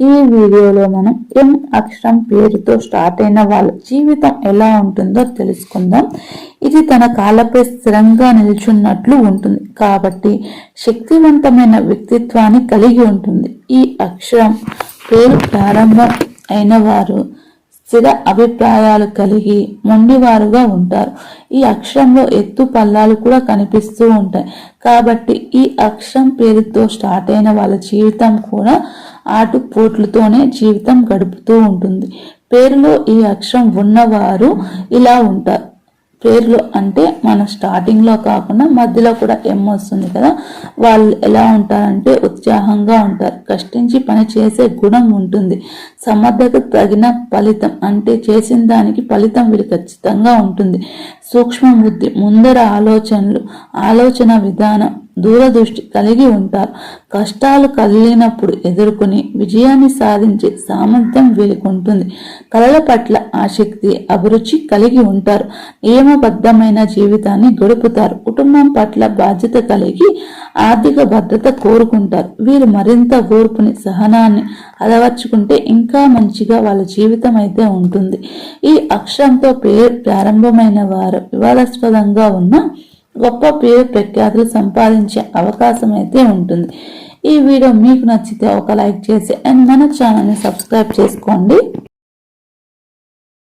ఈ వీడియోలో మనం ఎం అక్షరం పేరుతో స్టార్ట్ అయిన వాళ్ళ జీవితం ఎలా ఉంటుందో తెలుసుకుందాం. ఇది తన కాళ్ళపై స్థిరంగా నిల్చున్నట్లు ఉంటుంది. కాబట్టి శక్తివంతమైన వ్యక్తిత్వాన్ని కలిగి ఉంటుంది. ఈ అక్షరం పేరు ప్రారంభం అయిన వారు స్థిర అభిప్రాయాలు కలిగి మొండివారుగా ఉంటారు. ఈ అక్షరంలో ఎత్తు పల్లాలు కూడా కనిపిస్తూ ఉంటాయి. కాబట్టి ఈ అక్షరం పేరుతో స్టార్ట్ అయిన వాళ్ళ జీవితం కూడా ఆటుపోట్లతోనే జీవితం గడుపుతూ ఉంటుంది. పేరులో ఈ అక్షరం ఉన్నవారు ఇలా ఉంటారు. పేర్లు అంటే మన స్టార్టింగ్లో కాకుండా మధ్యలో కూడా ఎం వస్తుంది కదా. వాళ్ళు ఎలా ఉంటారంటే ఉత్సాహంగా ఉంటారు. కష్టించి పని చేసే గుణం ఉంటుంది. సమర్థత తగిన ఫలితం అంటే చేసిన దానికి ఫలితం వీళ్ళు ఖచ్చితంగా ఉంటుంది. సూక్ష్మ బుద్ధి ముందర ఆలోచనలు ఆలోచన విధానం దూరదృష్టి కలిగి ఉంటారు. కష్టాలు కలిగినప్పుడు ఎదుర్కొని విజయాన్ని సాధించే సామర్థ్యం వీరికి ఉంటుంది కళల పట్ల ఆసక్తి అభిరుచి కలిగి ఉంటారు. నియమబద్ధమైన జీవితాన్ని గడుపుతారు. కుటుంబం పట్ల బాధ్యత కలిగి ఆర్థిక భద్రత కోరుకుంటారు. వీరు మరింత ఓర్పుని సహనాన్ని అలవర్చుకుంటే ఇంకా మంచిగా వాళ్ళ జీవితం అయితే ఉంటుంది. ఈ అక్షరంతో పేరు ప్రారంభమైన వారు వివాదాస్పదంగా ఉన్న గొప్ప పేరు ప్రఖ్యాతులు సంపాదించే అవకాశం అయితే ఉంటుంది. ఈ వీడియో మీకు నచ్చితే ఒక లైక్ చేసి అండ్ మన ఛానల్ని సబ్స్క్రైబ్ చేసుకోండి.